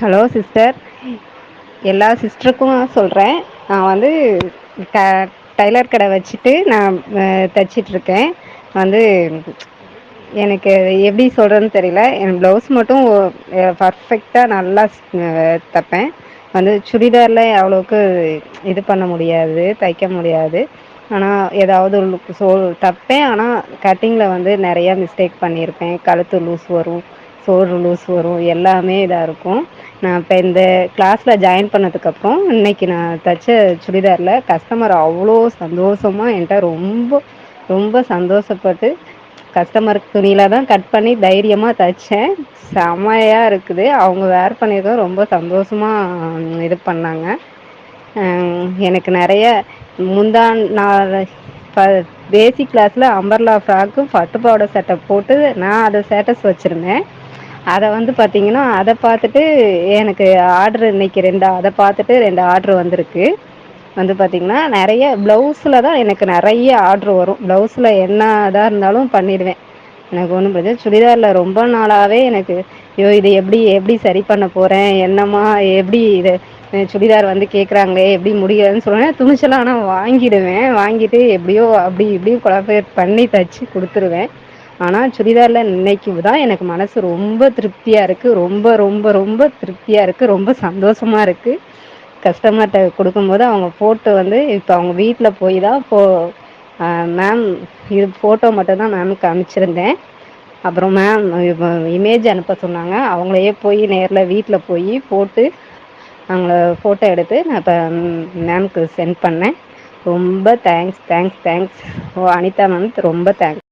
Hello sister. எல்லா சிஸ்டருக்கும் சொல்கிறேன் நான் வந்து க டைலர் கடை வச்சுட்டு நான் தைச்சிட்ருக்கேன். வந்து எனக்கு எப்படி சொல்கிறதுன்னு தெரியல. என் ப்ளவுஸ் மட்டும் பர்ஃபெக்டாக நல்லா தைப்பேன். வந்து சுடிதாரில் அவ்வளோக்கு இது பண்ண முடியாது தைக்க முடியாது. ஆனால் ஏதாவது சோ தைப்பேன். ஆனால் கட்டிங்கில் வந்து நிறையா மிஸ்டேக் பண்ணியிருப்பேன். கழுத்து லூஸ் வரும் சோறு லூஸ் வரும். எல்லாமே இதாக இருக்கும். நான் இப்போ இந்த கிளாஸில் ஜாயின் பண்ணதுக்கப்புறம் இன்னைக்கு நான் தைச்ச சுடிதாரில் கஸ்டமர் அவ்வளோ சந்தோஷமாக என்கிட்ட ரொம்ப ரொம்ப சந்தோஷப்பட்டு கஸ்டமருக்கு துணியில தான் கட் பண்ணி தைரியமாக தைச்சேன். செம்மையாக இருக்குது. அவங்க வேர் பண்ணியிருக்க ரொம்ப சந்தோஷமாக இது பண்ணாங்க. எனக்கு நிறைய முந்தா நான் ப பேசிக் கிளாஸில் அம்பர்லா ஃப்ராக்கு பட்டுப்பாவாடை சட்டை போட்டு நான் அதை ஸ்டேட்டஸ் வச்சுருந்தேன். அதை வந்து பார்த்தீங்கன்னா அதை பார்த்துட்டு எனக்கு ஆர்டர் இன்னைக்கு ரெண்டு அதை பார்த்துட்டு ரெண்டு ஆர்டர் வந்திருக்கு. வந்து பார்த்திங்கன்னா நிறைய ப்ளவுஸில் தான் எனக்கு நிறைய ஆர்டரு வரும். ப்ளவுஸில் என்ன இதாக இருந்தாலும் பண்ணிடுவேன். எனக்கு ஒன்றும் பிரச்சனை சுடிதாரில் ரொம்ப நாளாகவே எனக்கு ஐயோ இது எப்படி எப்படி சரி பண்ண போகிறேன் என்னம்மா எப்படி இதை சுடிதார் வந்து கேட்குறாங்களே எப்படி முடியாதுன்னு சொல்லுவேன். துணிச்சலாக ஆனால் வாங்கிடுவேன். வாங்கிட்டு எப்படியோ அப்படி இப்படியும் குழப்ப பண்ணி தச்சு கொடுத்துருவேன். ஆனால் சுடிதாரில் நினைக்கும் தான் எனக்கு மனசு ரொம்ப திருப்தியாக இருக்குது ரொம்ப ரொம்ப ரொம்ப திருப்தியாக இருக்குது ரொம்ப சந்தோஷமாக இருக்குது கஸ்டமர்கிட்ட கொடுக்கும்போது அவங்க ஃபோட்டோ வந்து இப்போ அவங்க வீட்டில் போய் தான் போ மேம் இது ஃபோட்டோ மட்டும் தான் மேமுக்கு அனுப்பிச்சிருந்தேன் அப்புறம் மேம் இமேஜ் அனுப்ப சொன்னாங்க. அவங்களையே போய் நேரில் வீட்டில் போய் போட்டு அவங்கள ஃபோட்டோ எடுத்து நான் இப்போ மேம்க்கு சென்ட் பண்ணேன். ரொம்ப thanks thanks thanks oh Anitha ma'am ரொம்ப தேங்க்ஸ்